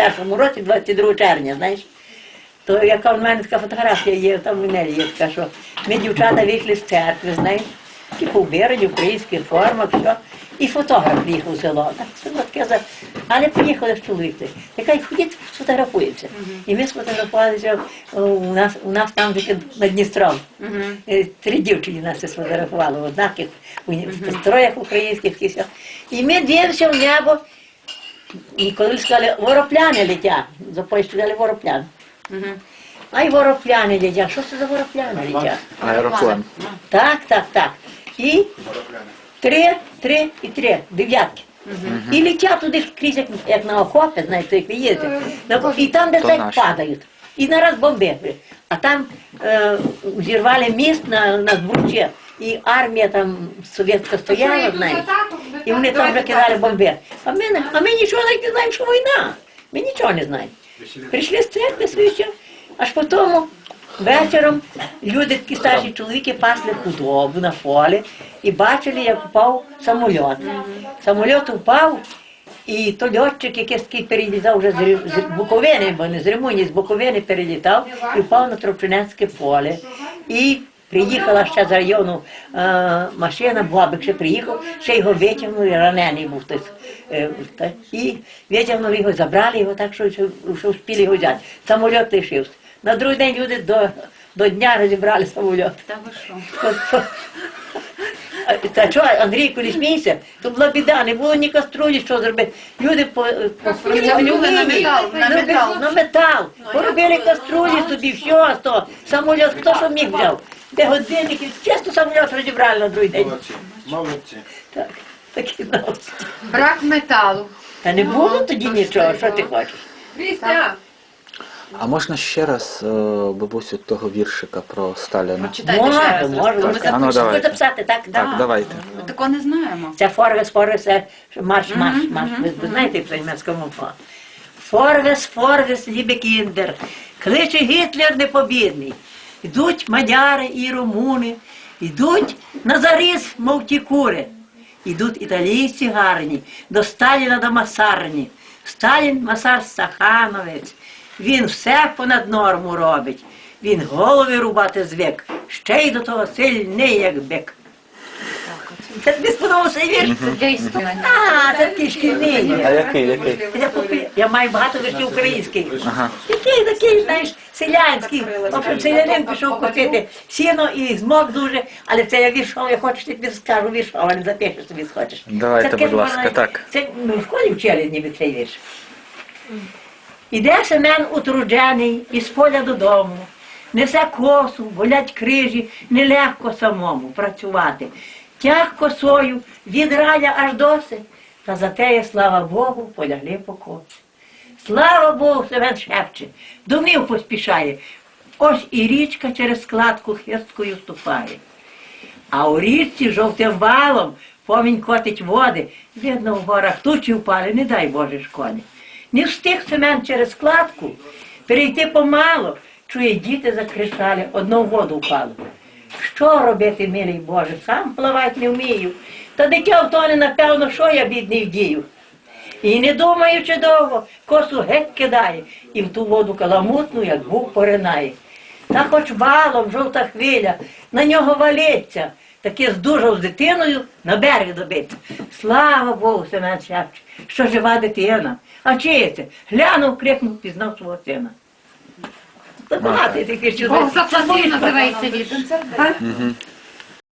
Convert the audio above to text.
21-му році, 22 червня, знаєш. То яка в мене така фотографія є, там в мене є така, що ми дівчата вийшли з церкви, знаєш, і побирані в українських формах, все. І фотограф приїхав в село. Так, село таке за... Але приїхали з чоловіком. Яка ходіть, сфотографуємося. І ми сфотографувалися у нас, у нас там таке над Дністром. Е, Три дівчини нас сфотографували в однаких в строях українських і все. І ми дивимося в небо. І коли сказали, воропляни летять, запой сказали воропляни. А й воропляни летять. Що це за воропляни летять? Аероплан. Так, так, так. І три, три і три, дев'ятки. І летять туди крізь, як, як на охопи, знаєте, як ви їдете. На- І там, де То наші. падають. І нараз бомби. А там е, зірвали міст на, на Збурче, і армія там совєтська стояла, знаєш. І вони там вже кидали бомби. А ми, не- а ми нічого навіть не знаємо, що війна. Ми нічого не знаємо. Прийшли з церкви свідчив, аж потім вечором люди, такі старші чоловіки, пасли худобу на полі і бачили, як впав самоліт. Самоліт впав, і то льотчик, якийсь такий перелітав вже з, Рі- з Буковини, бо не з Римуні, з Буковини перелітав і впав на Тропчинецьке поле. І приїхала ще з району е, машина, Бабик ще приїхав, ще його витягнули, ранений був хтось. Е, та- і витягнули його, забрали його так, що, що, встигли його взяти. Самоліт лишився. На другий день люди до, до дня розібрали самоліт. Та ви що? Та що, Андрійку, не смійся, то була біда, не було ні каструлі, що зробити. Люди по, по Затягнули на метал, на на метал. на метал. Поробили каструлі собі, все, то самоліт, хто що міг взяв. Де годинники, чисто самоліт розібрали на другий день. Молодці. Молодці. Так, такі новості. Брак металу. Та не було тоді нічого, що ти хочеш? А можна ще раз, е, бабусю, того віршика про Сталіна? Прочитайте ще Можна, раз. можна. Ми А ну, давайте. записати, так? Так, давайте. Ми такого не знаємо. Це Форвес, Форвес, це марш, марш, марш. Ви, ви знаєте по німецькому мову? Форвес, Форвес, лібе кіндер. Кличе Гітлер непобідний. Ідуть мадяри і румуни, ідуть на заріз, мов ті кури. Ідуть італійці гарні, до Сталіна до Масарні. Сталін Масар Стахановець. Він все понад норму робить. Він голови рубати звик, ще й до того сильний, як бик. Це тобі сподобався вірш? А, це такий шкільний. А який, який? Я, маю багато віршів українських. Який такий, знаєш, селянський. В селянин пішов купити сіно і змог дуже, але це я віршов, я хочу, тобі скажу віршов, але запишеш собі схочеш. Давайте, Це будь ласка, так. Це ми в школі вчили ніби цей вірш. Іде Семен утруджений із поля додому, несе косу, болять крижі, нелегко самому працювати. Тяг косою від рая аж доси, та зате є, слава Богу, полягли покоси. Слава Богу, Семен шепче, домів поспішає. Ось і річка через складку хисткою ступає. А у річці жовтим валом помінь котить води. Видно, в горах тучі впали, не дай Боже шкоді. Не встиг Семен через складку перейти помало. Чує, діти закричали, одно в воду впало. Що робити, милий Боже, сам пливати не вмію. Та дитя втоне, напевно, що я бідний вдію. І не думаючи довго, косу геть кидає, і в ту воду каламутну, як був, поринає. Та хоч валом жовта хвиля, на нього валиться, таки здужав з дитиною на берег добиться. Слава Богу, Семен Шепч, що жива дитина. А чиє це? Глянув, крикнув, пізнав свого сина. Та багато чудес. Бог заплатив, називається від.